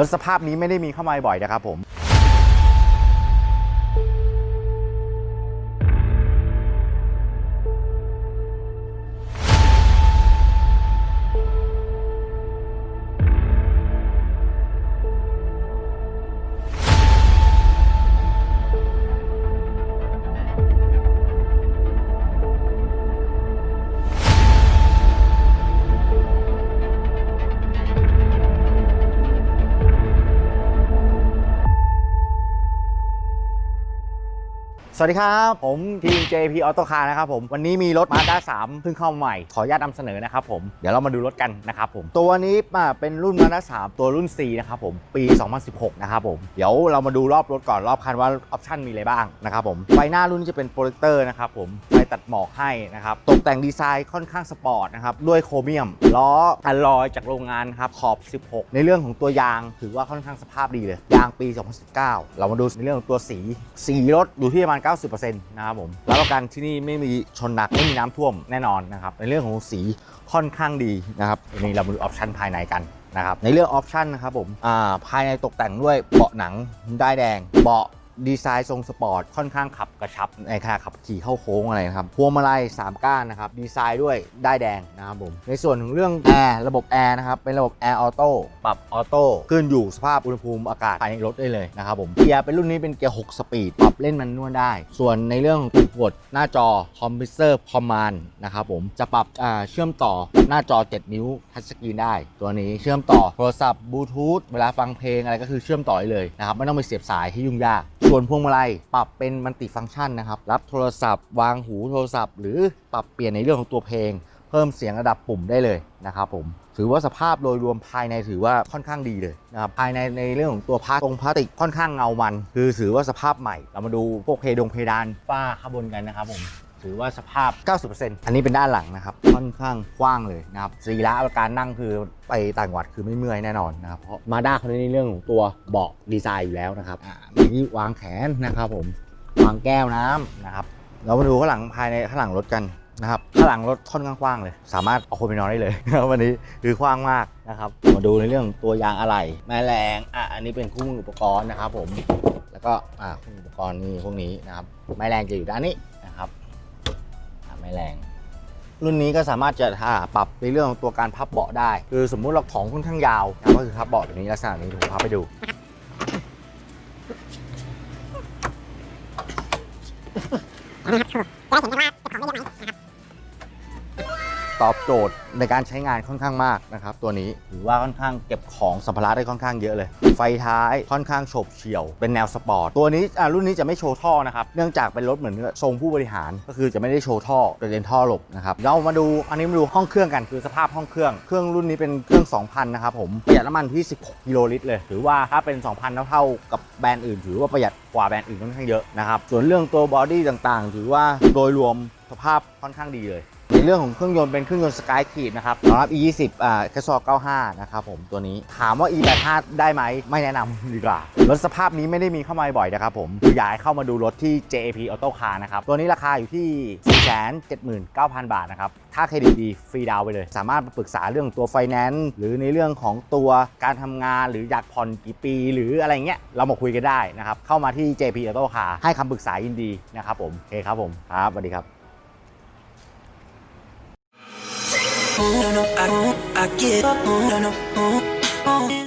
รถสภาพนี้ไม่ได้มีเข้ามาบ่อยนะครับผม สวัสดีครับ ผมทีม JP Auto Car นะครับผม วันนี้มีรถ Mazda 3 เพิ่งเข้าใหม่ ขออนุญาตนำเสนอนะครับผม เดี๋ยวเรามาดูรถกันนะครับผม ตัวนี้เป็นรุ่น Mazda 3 ตัวรุ่น C นะครับผม ปี 2016 นะครับผม เดี๋ยวเรามาดูรอบรถก่อนรอบคันว่าออปชั่นมีอะไรบ้างนะครับผม ไฟหน้ารุ่นนี้จะเป็นโปรเจคเตอร์นะครับผม ไฟตัดหมอกให้นะครับ ตกแต่งดีไซน์ค่อนข้างสปอร์ตนะครับด้วยโครเมียม ล้ออัลลอยจากโรงงานครับ ขอบ 16 ในเรื่องของตัวยางถือว่าค่อนข้างสภาพดีเลย ยางปี 2019 เรามาดูในเรื่องของตัวสี สีรถอยู่ที่ประมาณ90%นะครับผมรับประกันที่นี่ไม่มีชนหนักไม่มีน้ำท่วมแน่นอนนะครับในเรื่องของสีค่อนข้างดีนะครับวันนี้เรามาดูออปชันภายในกันนะครับในเรื่องออปชันนะครับผมภายในตกแต่งด้วยเบาะหนังได้ายแดงเบาะ ดีไซน์ทรงสปอร์ตค่อนข้างขับกระชับในขณะขับขี่เข้าโค้งอะไรนะครับพวงมาลัย3ก้านนะครับดีไซน์ด้วยได้ายแดงนะครับผมในส่วนของเรื่องแอร์ระบบแอร์นะครับเป็นระบบแอร์ออโต้ปรับออโต้ขึ้นอยู่สภาพอุณหภูมิอากาศภายในรถได้เลยนะครับผมเกียร์เป็นรุ่นนี้เป็นเกียร์6สปีดปรับเล่นมันนวดได้ ส่วนในเรื่องของปุ่มกดหน้าจอคอมพิวเตอร์คอมมานด์นะครับผมจะปรับเชื่อมต่อหน้าจอ 7 นิ้วทัชสกรีนได้ ตัวนี้เชื่อมต่อโทรศัพท์บลูทูธเวลาฟังเพลงอะไรก็คือเชื่อมต่อได้เลยนะครับไม่ต้องไปเสียบสายให้ยุ่งยากส่วนพวงมาลัยปรับเป็นมัลติฟังก์ชันนะครับ รับโทรศัพท์ วางหูโทรศัพท์ หรือปรับเปลี่ยนในเรื่องของตัวเพลง เพิ่มเสียงระดับปุ่มได้เลยนะครับผมถือว่าสภาพโดยรวมภายในถือว่าค่อนข้างดีเลยนะครับภายในในเรื่องของตัวพลาสตรงพลาสติกค่อนข้างเงามัน คือถือว่าสภาพใหม่ เรามาดูพวกเพดงเพดานฝ้าข้างบนกันนะครับผม ถือว่าสภาพ 90%อันนี้เป็นด้านหลังนะครับค่อนข้างกว้างเลยนะครับสีระการนั่งคือไปต่างจังหวัดคือไม่เมื่อยแน่นอนนะครับเพราะมาด้าเขาในเรื่องของตัวเบาะดีไซน์อยู่แล้วนะครับอ่ามีที่วางแขนนะครับผมวางแก้วน้ำนะครับเรามาดูข้างหลังภายในข้างหลังรถกันนะครับข้างหลังรถค่อนข้างกว้างเลย สามารถเอาคนไปนอนได้เลยนะครับวันนี้คือกว้างมากนะครับมาดูในเรื่องตัวยางอะไหล่แม่แรงอะอันนี้เป็นคู่มืออุปกรณ์นะครับผมแล้วก็อ่าคู่มืออุปกรณ์นี่พวกนี้นะครับแม่แรงจะอยู่ด้านนี้ ไม่แรง รุ่นนี้ก็สามารถจะอ่าปรับในเรื่องของตัวการพับเบาะได้ คือสมมุติเราของค่อนข้างยาวนะก็คือพับเบาะแบบนี้ลักษณะนี้ผมพับไปดู ตอบโจทย์ในการใช้งานค่อนข้างมากนะครับตัวนี้ถือว่าค่อนข้างเก็บของสัมภาระได้ค่อนข้างเยอะเลย ไฟท้ายค่อนข้างโฉบเฉี่ยว เป็นแนวสปอร์ตตัวนี้รุ่นนี้จะไม่โชว์ท่อนะครับเนื่องจากเป็นรถเหมือนทรงผู้บริหาร ก็คือจะไม่ได้โชว์ท่อจะเป็นท่อหลบนะครับเรามาดูอันนี้มาดูห้องเครื่องกันคือสภาพห้องเครื่องเครื่องรุ่นนี้เป็นเครื่อง 2,000 นะครับผมประหยัดน้ำมันที่ 16 กิโลลิตรเลยถือว่าถ้าเป็น 2,000 เท่าๆกับแบรนด์อื่น ถือว่าประหยัดกว่าแบรนด์อื่นค่อนข้างเยอะนะครับส่วนเรื่องตัวบอดี้ต่างๆ ถือว่าโดยรวมสภาพค่อนข้างดีเลย ในเรื่องของเครื่องยนต์เป็นเครื่องยนต์สกายคีดนะครับรองรับ E20 อ่าแคสซอ95 นะครับผมตัวนี้ถามว่า E85 ได้ไหมไม่แนะนำดีกว่ารถสภาพนี้ไม่ได้มีเข้ามาบ่อยนะครับผมคือยากให้เข้ามาดูรถที่ JAP Auto Car นะครับ ตัวนี้ราคาอยู่ที่ 479,000 บาทนะครับ ถ้าเครดิตดีฟรีดาวไปเลย สามารถมาปรึกษาเรื่องตัวไฟแนนซ์หรือในเรื่องของตัวการทำงานหรืออยากผ่อนกี่ปี หรืออะไรเงี้ยเรามาคุยกันได้นะครับเข้ามาที่ JP Auto Car ให้คำปรึกษายินดีนะครับผมโอเคครับผมครับสวัสดีครับ No, no, I I get up, no, no, no.